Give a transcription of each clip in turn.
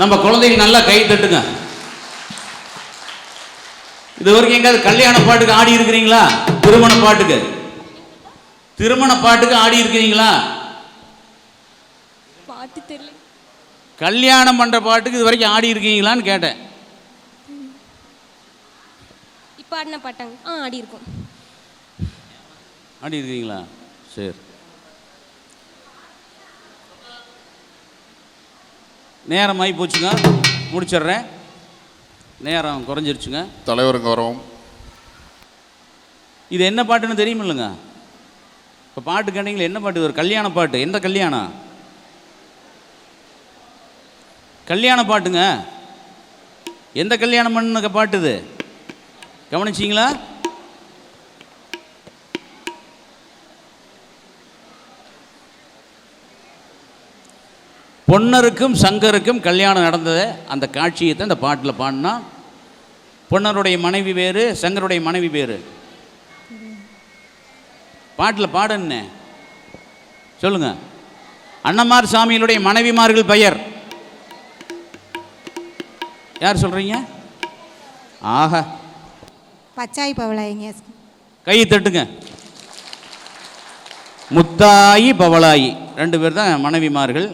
நம்ம குழந்தைங்க நல்லா கை தட்டுங்க. இது வரைக்கும் எங்காவது கல்யாண பாட்டுக்கு ஆடி இருக்கிறீங்களா? திருமண பாட்டுக்கு. திருமண பாட்டுக்கு ஆடி இருக்கிறீங்களா? பாட்டு தெரியல. கல்யாணம் பண்ற பாட்டுக்கு இது வரைக்கும் ஆடி இருக்கீங்களான்னு கேட்டேன். இப்போ ஆடின பாட்டாங்க. ஆ ஆடி இருக்கோம். ஆடி இருக்கீங்களா? சரி. நேரம் ஆகி போச்சுங்க. முடிச்சிடுறேன். நேரம் குறைஞ்சிருச்சுங்க. தலைவருங்க வரவும் இது என்ன பாட்டுன்னு தெரியுமில்லைங்க? இப்போ பாட்டு கேட்டீங்களா என்ன பாட்டு ஒரு கல்யாண பாட்டு. எந்த கல்யாணம்? கல்யாண பாட்டுங்க. எந்த கல்யாணம் பண்ண பாட்டு இது? கவனிச்சிங்களா? பொன்னருக்கும் சங்கருக்கும் கல்யாணம் நடந்தது அந்த காட்சியை தான் இந்த பாட்டில் பாடினா. பொன்னருடைய மனைவி வேறு சங்கருடைய மனைவி வேறு. பாட்டில் பாடுன்னு. சொல்லுங்க. அன்னமார் சாமிகளுடைய மனைவிமார்கள் பெயர். யார் சொல்றீங்க? ஆஹா. பச்சாய் பவளாயிங்க. கை தட்டுங்க. முத்தாயி பவளாயி. ரெண்டு பேர் தான் மனைவிமார்கள்.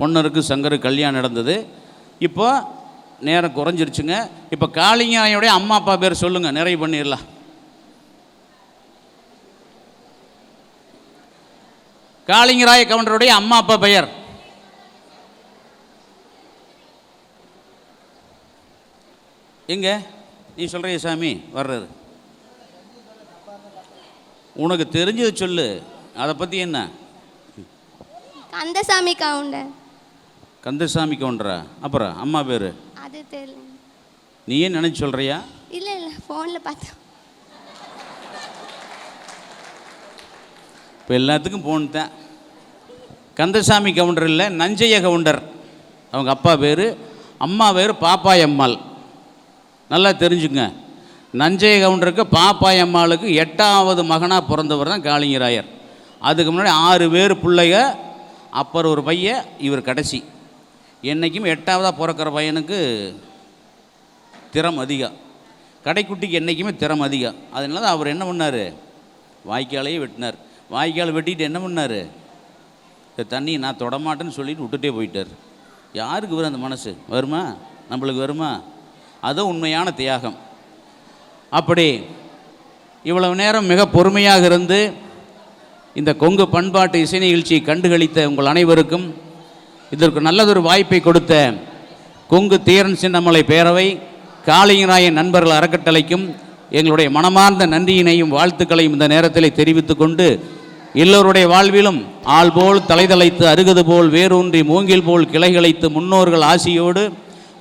பொன்னருக்கு சங்கரு கல்யாணம் நடந்தது. இப்போ நேரம் குறைஞ்சிருச்சுங்க. இப்போ காளிங்காயோடைய அம்மா அப்பா பேர் சொல்லுங்கள் நிறைவு பண்ணிடலாம். காளிங்கராய கவுண்டருடைய அம்மா அப்பா பெயர். எங்க? நீ சொல்றிய சாமி? வர்றது. உனக்கு தெரிஞ்சது சொல்லு. அதை பற்றி என்ன? கந்தசாமி கவுண்டர் கந்தசாமி கவுண்டரா அப்புறம் அம்மா பேர்? அது தெரியல. நீ ஏன் நினச்சி சொல்கிறியா இல்லை இல்லை ஃபோனில் பார்த்தோம் இப்போ எல்லாத்துக்கும் போன்ட்டேன் கந்தசாமி கவுண்டர் இல்லை நஞ்சைய கவுண்டர். அவங்க அப்பா பேர் அம்மா பேர் பாப்பாய் அம்மாள் நல்லா தெரிஞ்சுங்க. நஞ்சைய கவுண்டருக்கு பாப்பாய் அம்மாளுக்கு எட்டாவது மகனாக பிறந்தவர் தான் காளிங்கராயர். அதுக்கு முன்னாடி ஆறு பேர் பிள்ளைக அப்புறம் ஒரு பையன் இவர் கடைசி. என்றைக்கும் எட்டாவதாக பிறக்கிற பையனுக்கு திறம் அதிகம். கடைக்குட்டிக்கு என்றைக்குமே திறம் அதிகம். அதனால தான் அவர் என்ன பண்ணார்? வாய்க்காலையே வெட்டினார். வாய்க்கால் வெட்டிட்டு என்ன பண்ணார்? இந்த தண்ணி நான் தொடமாட்டேன்னு சொல்லிட்டு விட்டுட்டே போயிட்டார். யாருக்கு வரும் அந்த மனசு? வருமா? நம்மளுக்கு வருமா? அதுவும் உண்மையான தியாகம். அப்படி இவ்வளவு நேரம் மிக பொறுமையாக இருந்து இந்த கொங்கு பண்பாட்டு இசை நிகழ்ச்சியை கண்டுகளித்த உங்கள் அனைவருக்கும் இதற்கு நல்லதொரு வாய்ப்பை கொடுத்த கொங்கு தீரன் சின்னமலை பேரவை காளிங்கராயன் நண்பர்கள் அறக்கட்டளைக்கும் எங்களுடைய மனமார்ந்த நன்றியினையும் வாழ்த்துக்களையும் இந்த நேரத்தில் தெரிவித்துக் கொண்டு எல்லோருடைய வாழ்விலும் ஆள் போல் தலைதலைத்து அருகது போல் வேரூன்றி மூங்கில் போல் கிளைகளைத்து முன்னோர்கள் ஆசியோடு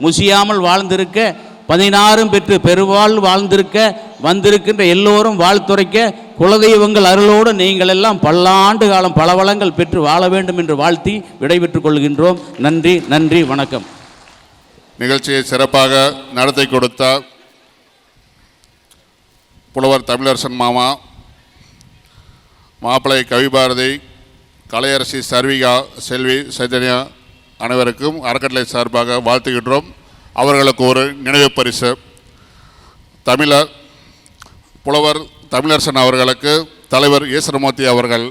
முசியாமல் வாழ்ந்திருக்க பதினாறும் பெற்று பெருவாழ் வாழ்ந்திருக்க வந்திருக்கின்ற எல்லோரும் வாழ்த்துரைக்க குலதெய்வங்கள் அருளோடு நீங்கள் எல்லாம் பல்லாண்டு காலம் பல வளங்கள் பெற்று வாழ வேண்டும் என்று வாழ்த்தி விடைபெற்றுக் கொள்கின்றோம். நன்றி நன்றி வணக்கம். நிகழ்ச்சியை சிறப்பாக நடத்தி கொடுத்த புலவர் தமிழரசன் மாமா மாப்பிள்ளை கவிபாரதி கலையரசி சர்விகா செல்வி சைதன்யா அனைவருக்கும் அறக்கட்டளை சார்பாக வாழ்த்துகின்றோம். அவர்களுக்கு ஒரு நினைவு பரிசு. தமிழர் புலவர் தமிழரசன் அவர்களுக்கு தலைவர் ஈஸ்வரமூர்த்தி அவர்கள்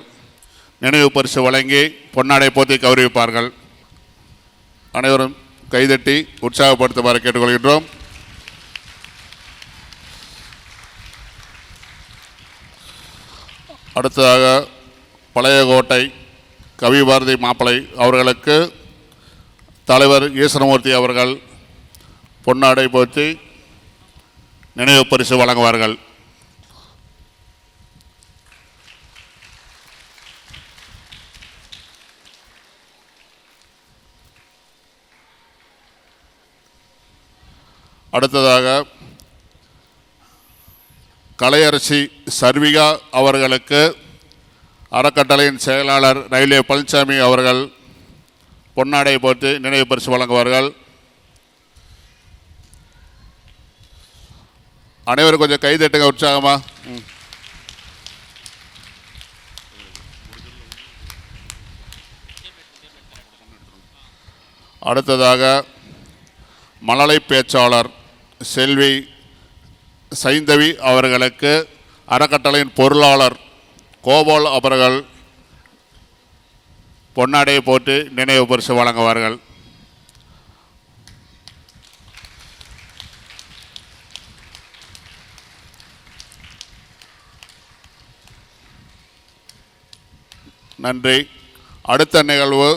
நினைவு பரிசு வழங்கி பொன்னாடை போத்தி கௌரவிப்பார்கள். அனைவரும் கைதட்டி உற்சாகப்படுத்துமாறு கேட்டுக்கொள்கின்றோம். அடுத்ததாக பழையகோட்டை கவிபாரதி மாப்பிளை அவர்களுக்கு தலைவர் ஈஸ்வரமூர்த்தி அவர்கள் பொன்னாடை போற்றி நினைவு பரிசு வழங்குவார்கள். அடுத்ததாக கலையரசி சர்விகா அவர்களுக்கு அறக்கட்டளையின் செயலாளர் ரயில்வே பழனிசாமி அவர்கள் பொன்னாடை போட்டு நினைவு பரிசு வழங்குவார்கள். அனைவரும் கொஞ்சம் கைதட்டுங்க உற்சாகமா. அடுத்ததாக மழலை பேச்சாளர் செல்வி சைந்தவி அவர்களுக்கு அறக்கட்டளையின் பொருளாளர் கோபால் அவர்கள் பொன்னாடையை போட்டு நினைவு பரிசு வழங்குவார்கள். நன்றி. அடுத்த நிகழ்வு